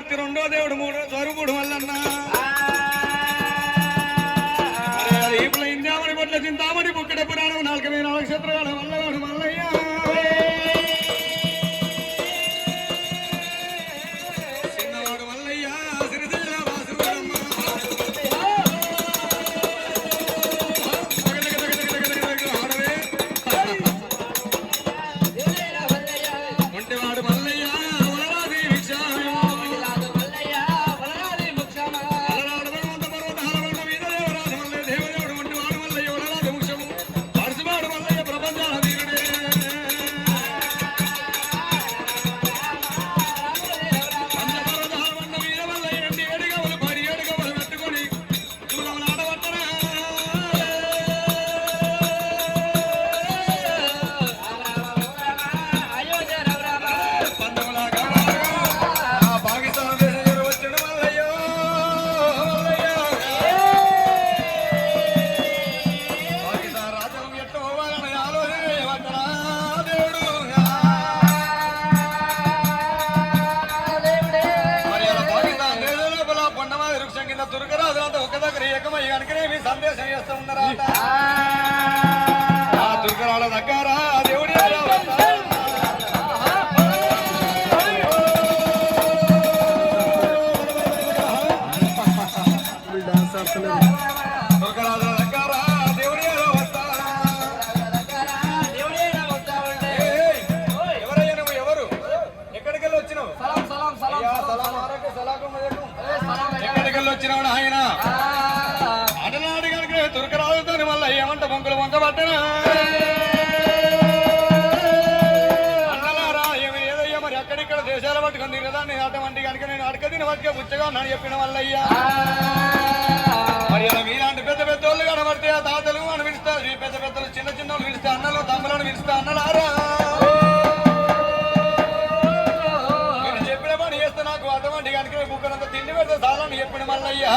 మూర్తి రెండో దేవుడు మూడో స్వరూపుడు మల్లన్న వృక్షం కింద దుర్గరాజు అంతా ఒక దగ్గర ఏకమై కనుకనే మీ సందేశం చేస్తూ ఉన్నారా దుర్గరాల దగ్గర బొంకులు వంక పట్టనా అన్నలారా ఏమి ఏదయ్యా మరి అక్కడిక్కడ దేశాల పట్టుకొని తిరగదాన్ని? అటువంటి కనుక నేను అడక తిన పట్టుక బుచ్చగా ఉన్నాను చెప్పిన వల్లయ్యా మరి అలా మీలాంటి పెద్ద పెద్ద వాళ్ళు కనబడితే తాతలు అని పిలుస్తారు ఈ పెద్ద పెద్దలు చిన్న చిన్న వాళ్ళు పిలిస్తే అన్నలు తమ్ములను పిలిస్తే అన్నలారా. నేను చెప్పిన పని చేస్తే నాకు అటువంటి కనుక బుక్కనంత తిండి పెడితే చాలని చెప్పిన మల్లయ్యా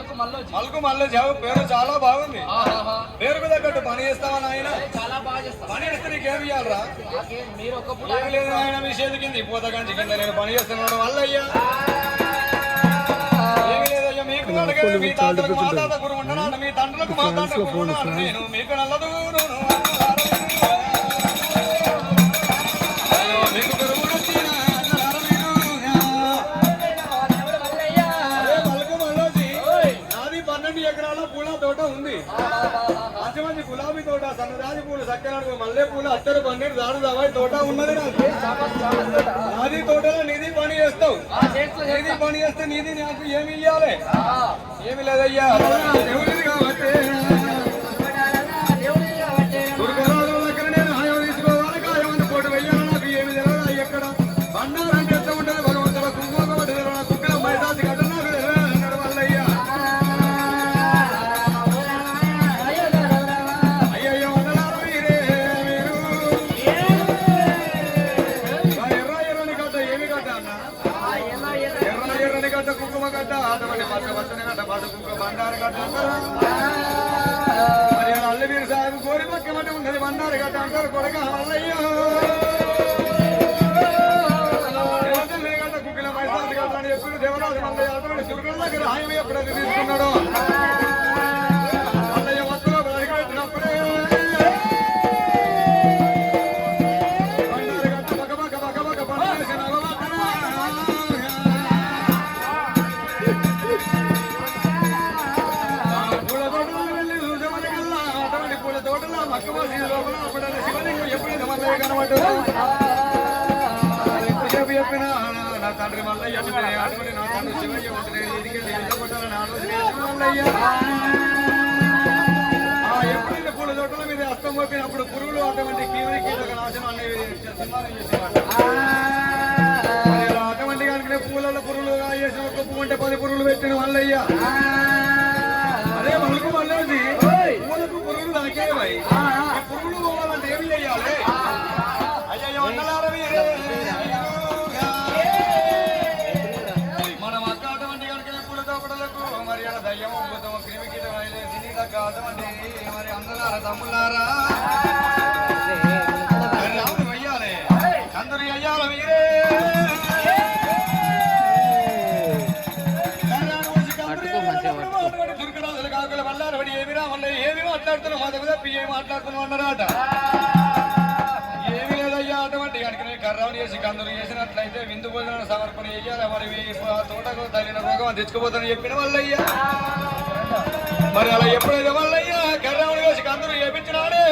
మల్కు అవు, పేరు చాలా బాగుంది. పేరుకు తగ్గట్టు పని చేస్తావా నాయన పని చేస్తే నీకేమి ఇవ్వాలరా ఏమి లేదు ఆయన మీ చేతి కింద పోత కంచి కింద నేను పని చేస్తున్నాడు వల్లయ్యా ఏమి లేదయ్యా మీకు మీ తాతలకు మా తాత గురువు ఉన్నాడు మీ తండ్రులకు మా తండ్రి గురువు ఉన్నాడు నేను మీకు నల్లదు సక్కరాడు మల్లె పూలు అత్తరు పన్నీరు దాడు దవాయి తోట ఉన్నది నాది తోటలో నీది పని చేస్తావు. నీది పని చేస్తే నీది నాకు ఏమి ఇయ్యాలి? ఏమి లేదయ్యా. దేవుడిది కాబట్టి అల్లవీరు సాగు కోరి పక్కమటి ఉన్నది బండారు గడ్డ అంటారు కొడక అల్లయ్యో ఎర్రని గడ్డ ఎప్పుడు దేవరాజు మల్లయ్య అటువంటి దుర్గల దగ్గర హాయం ఎప్పుడైతే తీసుకున్నాడో? మల్లయ్య నా తండ్రి మల్లయ్య అంటే నా తండ్రి శివయ్య ఆలోచన మల్లయ్య ఎప్పుడైతే పూల తోటల మీద అస్తం మోపినప్పుడు పురుగులు అటువంటి కీవరి కీలక నాశనం అనేవి సినిమాలు ఇలా అటువంటి కనుక పూలలో పురుగులు వేసిన పువ్వు ఉంటే పది పురుగులు పెట్టిన మల్లయ్య అదే మలుకు మల్లేది పూలకు పురుగులు నాకేమై పురుగులు పోవాలంటే ఏమి చెయ్యాలి అయ్యమో పోతామో క్రిమి కీటం అయితే దీనిలా కాదమండి మరి అందరారా తమ్ముళ్ళారా వెయ్యాలి అందరూ వెయ్యాలి మీరే దుర్గరాజులు కాకులు వల్లారు ఏమిరా ఉన్నాయి ఏమి మాట్లాడుతున్నాం మా దగ్గర ఏం మాట్లాడుతున్నాం అన్నారట పట్టుకుని కర్రం చేసి కందులు చేసినట్లయితే విందు భోజనం సమర్పణ చేయాలి. మరి తోటకు తగిన రోగం తెచ్చుకోబోతుందని చెప్పిన వాళ్ళయ్యా. మరి అలా ఎప్పుడైతే వాళ్ళయ్యా కర్రం చేసి కందులు చేపించినాడే.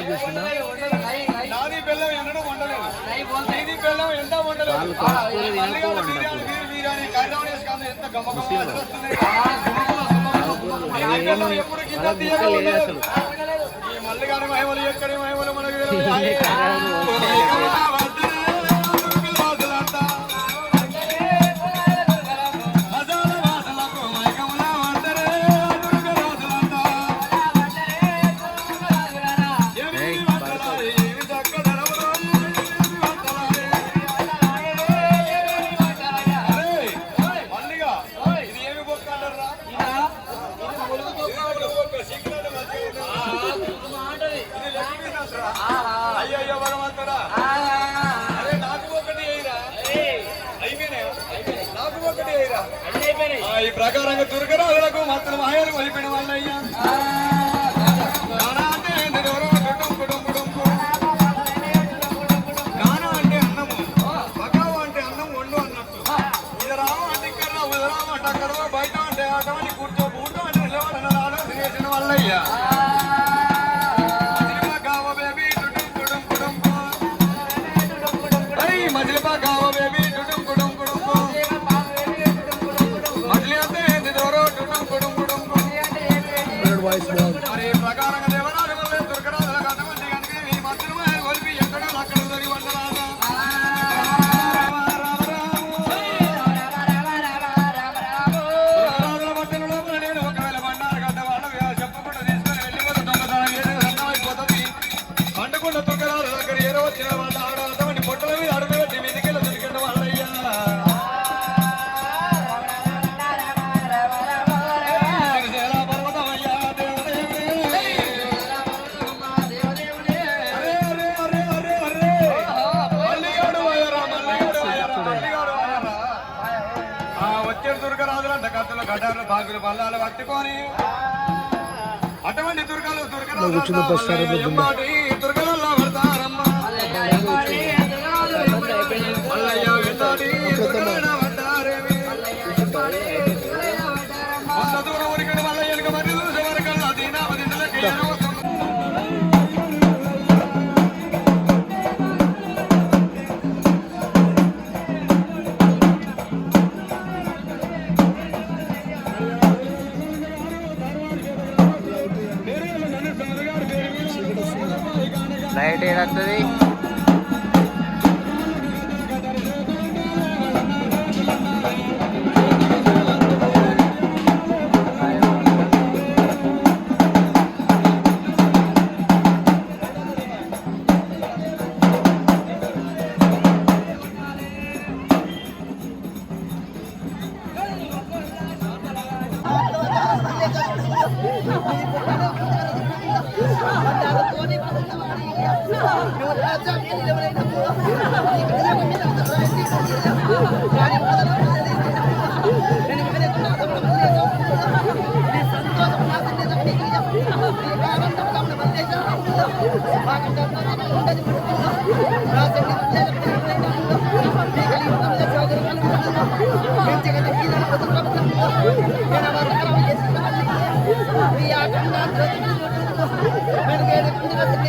ఏర్పాటు చేస్తున్నా వాళ్ళు కాసుకోలేదు ఏనుకో వండకూడదు అసలు. ప్రకారంగా దుర్గరాజులకు మాత్రం మహాయాలు వదిలిపోయిన వాళ్ళయ్యా. బయట అంటే ఆటమని కూర్చో కూర్చో అని నిలవాలని రాడు తినేసిన వాళ్ళయ్యా. గడ్డలు బాగులు బల్లాలు పట్టుకొని అటువంటి దుర్గలు దుర్గలు ಲೈಟ್ ಏನಾಗ್ತದೆ Thank you. Yeah, I'm not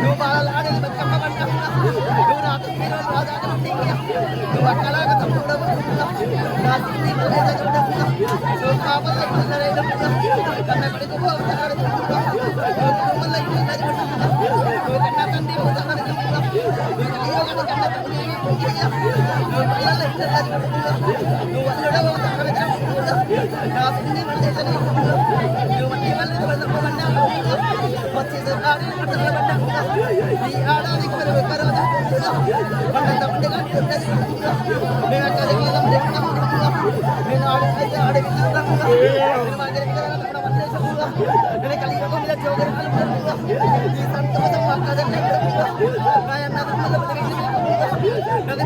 నువ్వు అల్లుడే పోతాడు నా సిద్ధి నువ్వు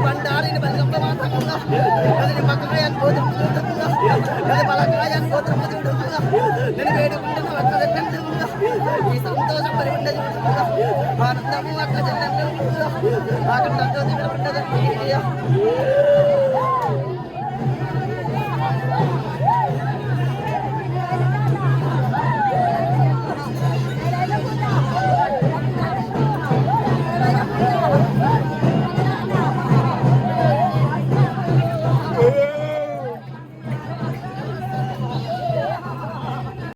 బండారిని బలిగప్ప మాత్రముగా నది మకాయాన్ని గోత్రం నది బలకాయాన్ని గోత్రం నేను వేడుకుంటున్న అక్కడ ఈ సంతోషం మరి ఉండదు. ఆనందము అక్కడ అక్కడ ఉండదు